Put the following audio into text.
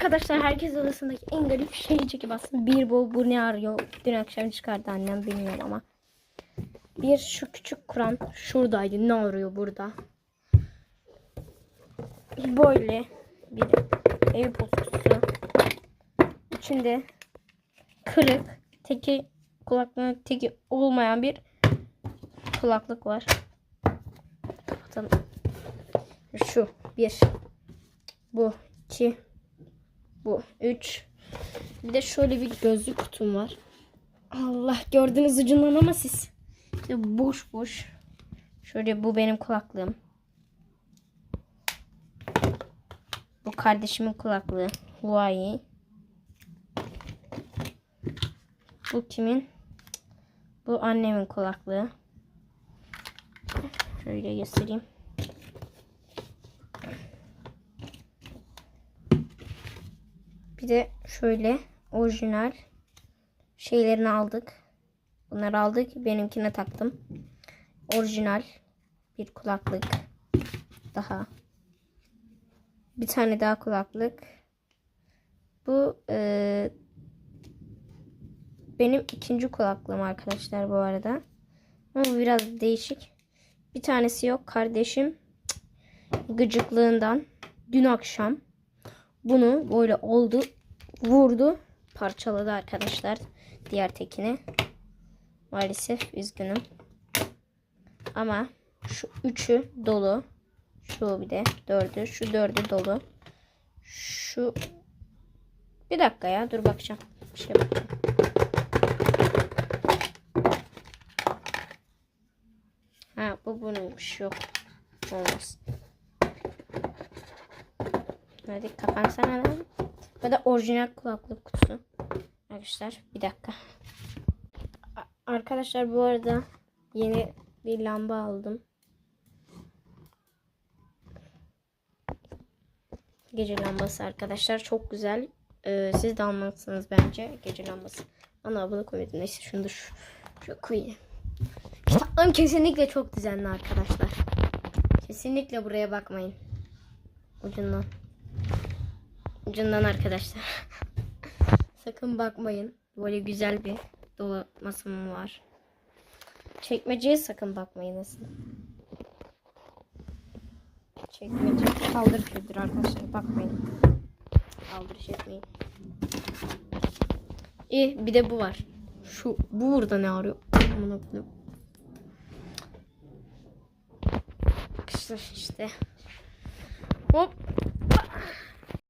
Arkadaşlar herkes odasındaki en garip şeyi çekip aslında bir bu bu ne arıyor? Dün akşam çıkardı annem bilmiyorum ama. Bir şu küçük Kur'an şuradaydı. Ne arıyor burada? Böyle bir ev kutusu. İçinde kırık, teki kulaklığın teki olmayan bir kulaklık var. Kapatalım. Şu bir. Bu iki. Bu üç. Bir de şöyle bir gözlük kutum var. Allah gördüğünüz ucundan ama siz. İşte boş boş. Şöyle bu benim kulaklığım. Bu kardeşimin kulaklığı. Huawei. Bu kimin? Bu annemin kulaklığı. Şöyle göstereyim. Bir de şöyle orijinal şeylerini aldık. Bunları aldık. Benimkine taktım. Orijinal bir kulaklık. Daha. Bir tane daha kulaklık. Bu e, benim ikinci kulaklığım arkadaşlar bu arada. Ama biraz değişik. Bir tanesi yok. Kardeşim gıcıklığından dün akşam bunu böyle oldu vurdu parçaladı arkadaşlar diğer tekini. Maalesef üzgünüm. Ama şu üçü dolu. Şu bir de dördü. Şu dördü dolu. Şu bir dakika ya dur bakacağım. Bir şey bakacağım. Ha bu bununmuş yok. Olmaz. Hadi kapansana lan. Bu da orijinal kulaklık kutusu. Arkadaşlar bir dakika. Arkadaşlar bu arada yeni bir lamba aldım. Gece lambası arkadaşlar çok güzel. Ee, siz de almalısınız bence gece lambası. Bana abone koymadım. Neyse şunu da şu, şu koyayım. Kesinlikle çok düzenli arkadaşlar. Kesinlikle buraya bakmayın. Ucundan. Ucundan arkadaşlar. Sakın bakmayın. Böyle güzel bir dolamasım var. Çekmeceye sakın bakmayın aslında. Çekmece kaldırıcıdır arkadaşlar. Bakmayın. Kaldırış etmeyin. İyi bir de bu var. Şu bu burada ne arıyor? Amına koyayım. Arkadaşlar işte. Hop